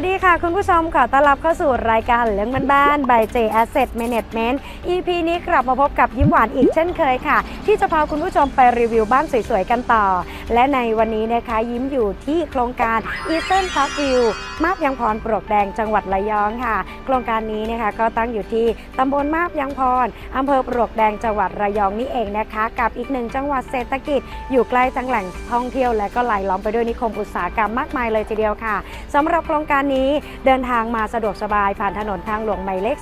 วัสดีค่ะ คุณผู้ชมขอต้อนรับเข้าสู่รายการเรื่องบ้านๆ by J Asset Management EP นี้กลับมาพบกับยิ้มหวานอีกเช่นเคยค่ะ ที่จะพาคุณผู้ชมไปรีวิวบ้านสวยๆ กันต่อ และในวันนี้นะคะยิ้มอยู่ที่โครงการ Eastern Park View มาบยังพรปลวกแดงจังหวัดระยองค่ะ โครงการนี้นะคะก็ตั้งอยู่ที่ตำบลมาบยังพรอำเภอปลวกแดงจังหวัดระยองนี่เองนะคะ กับอีกหนึ่งจังหวัดเศรษฐกิจ อยู่ใกล้ทั้งแหล่งท่องเที่ยวและก็ไหลล้อมไปด้วยนิคมอุตสาหกรรมมากมายเลยทีเดียวค่ะสำหรับโครงการนี้เดินทางมาสะดวกสบายผ่านถนนทางหลวงหมายเลข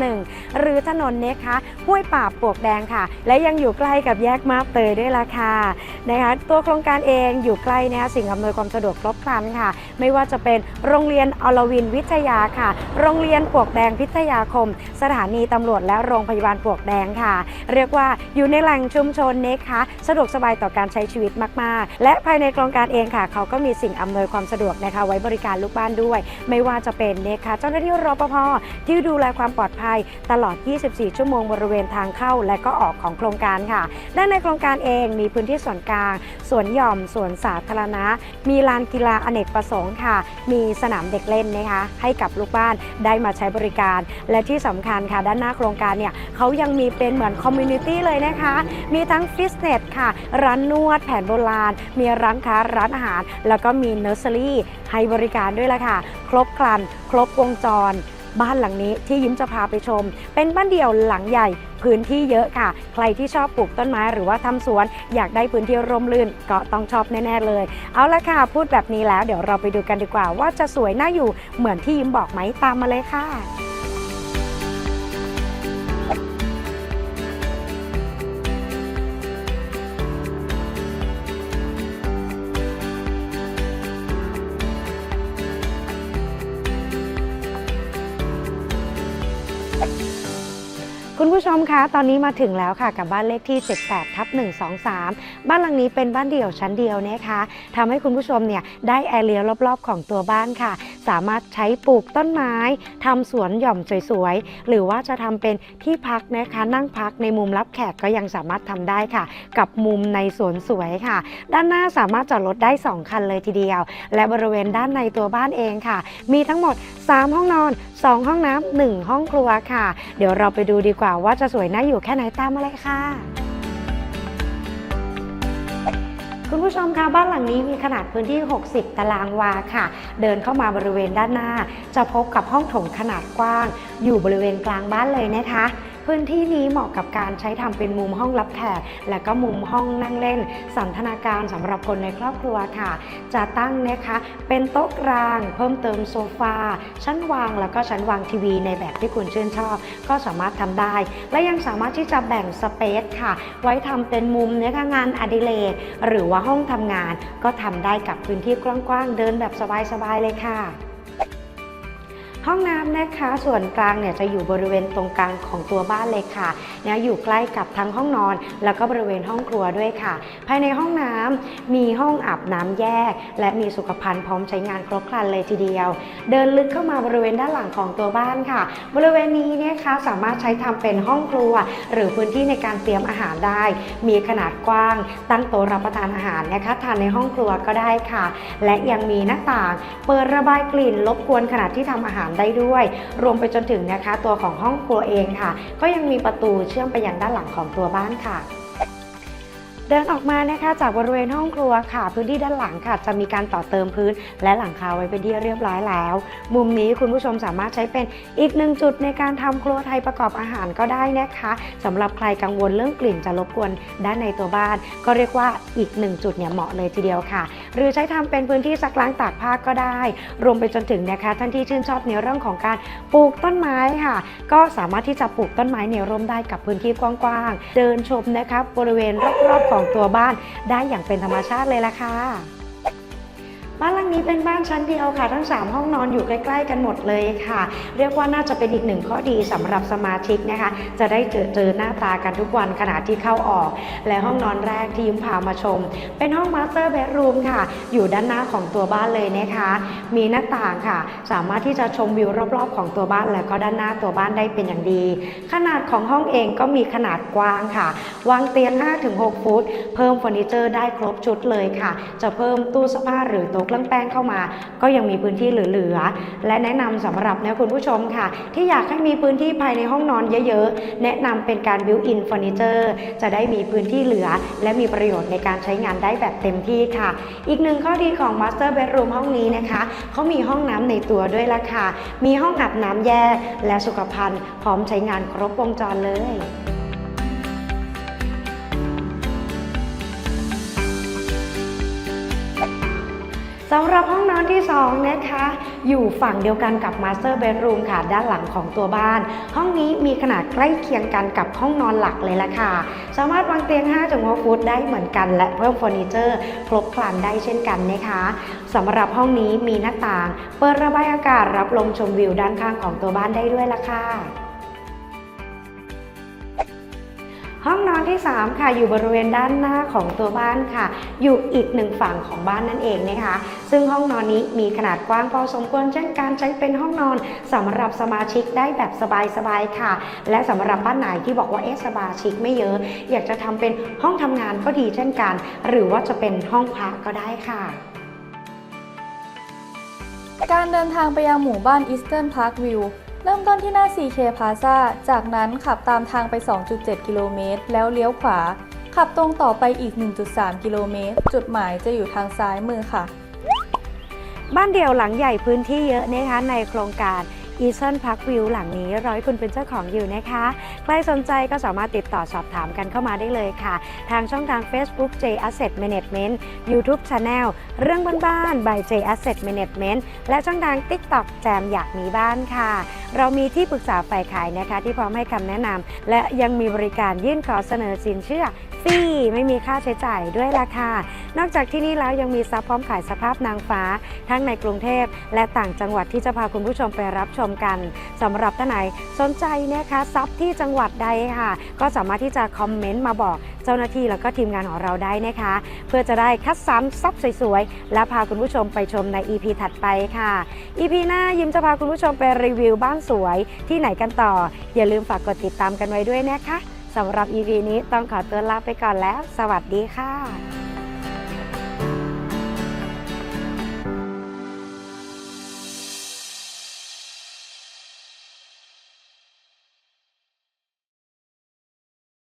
331 หรือถนนเนคะห้วยป่าปวกแดงค่ะ และยังอยู่ใกล้กับแยกมาบเตยด้วยล่ะค่ะนะคะตัวโครงการเองอยู่ใกล้นะคะสิ่งอำนวยความสะดวกครบครันค่ะ ไม่ว่าจะเป็นโรงเรียนอรวินวิทยาค่ะ โรงเรียนปวกแดงพิทยาคม สถานีตำรวจและโรงพยาบาลปวกแดงค่ะ เรียกว่าอยู่ในแหล่งชุมชนเนคะสะดวกสบายต่อการใช้ชีวิตมาก ๆ และภายในโครงการเองค่ะ เขาก็มีสิ่งอำนวยความสะดวกนะคะไว้บริการลูกบ้านด้วยไม่ว่าจะเป็นเนคะเจ้าหน้าที่รปภที่ดูแลความปลอดภัยตลอด 24 ชั่วโมงบริเวณทางเข้าและก็ออกของโครงการค่ะ ด้านในโครงการเองมีพื้นที่ส่วนกลางสวนหย่อมสวนสาธารณะ มีลานกีฬาอเนกประสงค์ค่ะ มีสนามเด็กเล่นนะคะให้กับลูกบ้านได้มาใช้บริการ และที่สำคัญค่ะ ด้านหน้าโครงการเนี่ยเขายังมีเป็นเหมือนคอมมูนิตี้เลยนะคะ มีทั้งฟิตเนสค่ะ ร้านนวดแผนโบราณ มีร้านค้าร้านอาหาร แล้วก็มีเนอร์เซอรี่ให้บริการด้วยละค่ะครบครัน ครบวงจร บ้านหลังนี้ที่ยิ้มจะพาไปชม เป็นบ้านเดี่ยวหลังใหญ่พื้นที่เยอะค่ะ ใครที่ชอบปลูกต้นไม้หรือว่าทำสวน อยากได้พื้นที่ร่มรื่นก็ต้องชอบแน่ๆเลย เอาละค่ะ พูดแบบนี้แล้วเดี๋ยวเราไปดูกันดีกว่า ว่าจะสวยน่าอยู่เหมือนที่ยิ้มบอกไหมตามมาเลยค่ะ มคะ ตอนนี้มาถึงแล้วค่ะกับบ้านเลขที่ 78ทับ123 บ้านหลังนี้เป็นบ้านเดี่ยวชั้นเดียวนะคะทำให้คุณผู้ชมเนี่ยได้แอเรียรอบๆ ของตัวบ้านค่ะ สามารถใช้ปลูกต้นไม้ทำสวนหย่อมสวยๆ หรือว่าจะทำเป็นที่พักนะคะ นั่งพักในมุมรับแขกก็ยังสามารถทำได้ค่ะ กับมุมในสวนสวยค่ะ ด้านหน้าสามารถจอดรถได้ 2 คันเลยทีเดียว และบริเวณด้านในตัวบ้านเองค่ะ มีทั้งหมด 3 ห้องนอน 2 ห้องน้ำ1ห้องครัวค่ะ เดี๋ยวเราไปดูดีกว่าว่าจะสวยน่าอยู่แค่ไหนตามมาเลยค่ะ คุณผู้ชมคะบ้านหลังนี้มีขนาดพื้นที่ 60 ตารางวาค่ะ เดินเข้ามาบริเวณด้านหน้า จะพบกับห้องโถงขนาดกว้าง อยู่บริเวณกลางบ้านเลยนะคะ พื้นที่นี้เหมาะกับการใช้ทำเป็นมุมห้องรับแขกและก็มุมห้องนั่งเล่น สันทนาการสำหรับคนในครอบครัวค่ะ จะตั้งนะคะเป็นโต๊ะกลาง เพิ่มเติมโซฟาชั้นวางแล้วก็ชั้นวางทีวีในแบบที่คุณชื่นชอบ ก็สามารถทำได้ และยังสามารถที่จะแบ่งสเปซค่ะ ไว้ทำเป็นมุมเนื้องานอดิเรกหรือว่าห้องทำงาน ก็ทำได้กับพื้นที่กว้างๆเดินแบบสบายๆเลยค่ะ ห้องน้ำนะคะส่วนกลางเนี่ยจะอยู่บริเวณตรงกลางของตัวบ้านเลยค่ะเนี่ยอยู่ใกล้กับทั้งห้องนอน แล้วก็บริเวณห้องครัวด้วยค่ะ ภายในห้องน้ำมีห้องอาบน้ำแยก และมีสุขภัณฑ์พร้อมใช้งานครบครันเลยทีเดียว เดินลึกเข้ามาบริเวณด้านหลังของตัวบ้านค่ะ บริเวณนี้เนี่ยคะสามารถใช้ทำเป็นห้องครัว หรือพื้นที่ในการเตรียมอาหารได้ มีขนาดกว้าง ตั้งโต๊ะรับประทานอาหารนะคะทานในห้องครัวก็ได้ค่ะ และยังมีหน้าต่าง เปิดระบายกลิ่นรบกวนขณะที่ทำอาหารได้ด้วย รวมไปจนถึงนะคะ ตัวของห้องครัวเองค่ะ ก็ยังมีประตูเชื่อมไปยังด้านหลังของตัวบ้านค่ะ เดินออกมานะคะจากบริเวณห้องครัวค่ะ พื้นที่ด้านหลังค่ะ จะมีการต่อเติมพื้น และหลังคาไว้เป็นที่เรียบร้อยแล้ว มุมนี้คุณผู้ชมสามารถใช้เป็นอีกหนึ่งจุดในการทำครัวไทยประกอบอาหารก็ได้นะคะสำหรับใครกังวลเรื่องกลิ่นจะรบกวนด้านในตัวบ้าน ก็เรียกว่าอีกหนึ่งจุดเนี่ยเหมาะเลยทีเดียวค่ะ หรือใช้ทำเป็นพื้นที่ซักล้างตากผ้าก็ได้ รวมไปจนถึงนะคะท่านที่ชื่นชอบในเรื่องของการปลูกต้นไม้ค่ะ ก็สามารถที่จะปลูกต้นไม้ในร่มได้กับพื้นที่กว้างๆเดินชมนะคะบริเวณรอบๆของตัวบ้านได้อย่างเป็นธรรมชาติเลยล่ะค่ะ บ้านหลังนี้เป็นบ้านชั้นเดียวค่ะ ทั้ง 3 ห้องนอนอยู่ใกล้ๆกันหมดเลยค่ะ เรียกว่าน่าจะเป็นอีกหนึ่งข้อดีสำหรับสมาชิกนะคะ จะได้เจอเจอหน้าตากันทุกวันขณะที่เข้าออก และห้องนอนแรกที่ยิ้มพามาชม เป็นห้องมาสเตอร์เบดรูมค่ะ อยู่ด้านหน้าของตัวบ้านเลยนะคะ มีหน้าต่างค่ะ สามารถที่จะชมวิวรอบๆ ของตัวบ้านและก็ด้านหน้าตัวบ้านได้เป็นอย่างดี ขนาดของห้องเองก็มีขนาดกว้างค่ะ วางเตียง 5-6 ฟุต เพิ่มเฟอร์นิเจอร์ได้ครบชุดเลยค่ะ จะเพิ่มตู้เสื้อผ้าหรือโต๊ะเครื่องแป้งเข้ามา ก็ยังมีพื้นที่เหลือๆและแนะนำสำหรับนะคุณผู้ชมค่ะ ที่อยากให้มีพื้นที่ภายในห้องนอนเยอะๆ แนะนำเป็นการ built in furniture จะได้มีพื้นที่เหลือ และมีประโยชน์ในการใช้งานได้แบบเต็มที่ค่ะ อีกหนึ่งข้อดีของ master bedroom ห้องนี้นะคะเขามีห้องน้ำในตัวด้วยล่ะค่ะ มีห้องอาบน้ำแยกและสุขภัณฑ์พร้อมใช้งานครบวงจรเลย สำหรับห้องนอนที่ 2 นะคะ อยู่ฝั่งเดียวกันกับ Master Bedroom ค่ะ ด้านหลังของตัวบ้าน ห้องนี้มีขนาดใกล้เคียงกันกับห้องนอนหลักเลยละค่ะ สามารถวางเตียง5.6ฟุตได้เหมือนกัน และเพิ่มเฟอร์นิเจอร์ครบครันได้เช่นกันนะคะสำหรับห้องนี้มีหน้าต่าง เปิดระบายอากาศรับลมชมวิวด้านข้างของตัวบ้านได้ด้วยละค่ะ ห้องนอนที่ 3 ค่ะ อยู่บริเวณด้านหน้าของตัวบ้านค่ะ อยู่อีกหนึ่งฝั่งของบ้านนั่นเองนะคะ ซึ่งห้องนอนนี้มีขนาดกว้างพอสมควรเช่นการใช้เป็นห้องนอนสำหรับสมาชิกได้แบบสบายๆค่ะ และสำหรับบ้านไหนที่บอกว่าเอ๊ะสมาชิกไม่เยอะ อยากจะทำเป็นห้องทำงานก็ดีเช่นกัน หรือว่าจะเป็นห้องพักก็ได้ค่ะการเดินทางไปยังหมู่บ้าน Eastern Park View เริ่มต้นที่หน้า CK Plaza จากนั้นขับตามทางไป 2.7 กิโลเมตร แล้วเลี้ยวขวา ขับตรงต่อไปอีก 1.3 กิโลเมตร จุดหมายจะอยู่ทางซ้ายมือค่ะ บ้านเดี่ยวหลังใหญ่พื้นที่เยอะนะคะในโครงการ e a s o n Park View หลังนี้ร้อยคุณเป็นเจ้าของอยู่นะคะ ใครสนใจก็สามารถติดต่อสอบถามกันเข้ามาได้เลยค่ะ ทางช่องทาง Facebook J Asset Management YouTube Channel เรื่องบ้านๆ by J Asset Management และช่องทาง TikTok แจมอยากมีบ้านค่ะ เรามีที่ปรึกษาฝ่ายขายนะคะ ที่พร้อมให้คำแนะนำและยังมีบริการยื่นขอเสนอสินเชื่อ ฟรีไม่มีค่าใช้จ่ายด้วยราคานอกจากที่นี่แล้วยังมีซับพร้อมขายสภาพนางฟ้า ทั้งในกรุงเทพและต่างจังหวัดที่จะพาคุณผู้ชมไปรับชมกันสำหรับท่านไหนสนใจนะคะซับที่จังหวัดใดค่ะ ก็สามารถที่จะคอมเมนต์มาบอกเจ้าหน้าที่แล้วก็ทีมงานของเราได้นะคะ เพื่อจะได้คัดสรรซับสวยๆ และพาคุณผู้ชมไปชมใน EP ถัดไปค่ะ EP หน้ายิมจะพาคุณผู้ชมไปรีวิวบ้านสวยที่ไหนกันต่อ อย่าลืมฝากกดติดตามกันไว้ด้วยนะคะ สำหรับ EP นี้ต้องขอตัวลาไปก่อนแล้ว สวัสดีค่ะ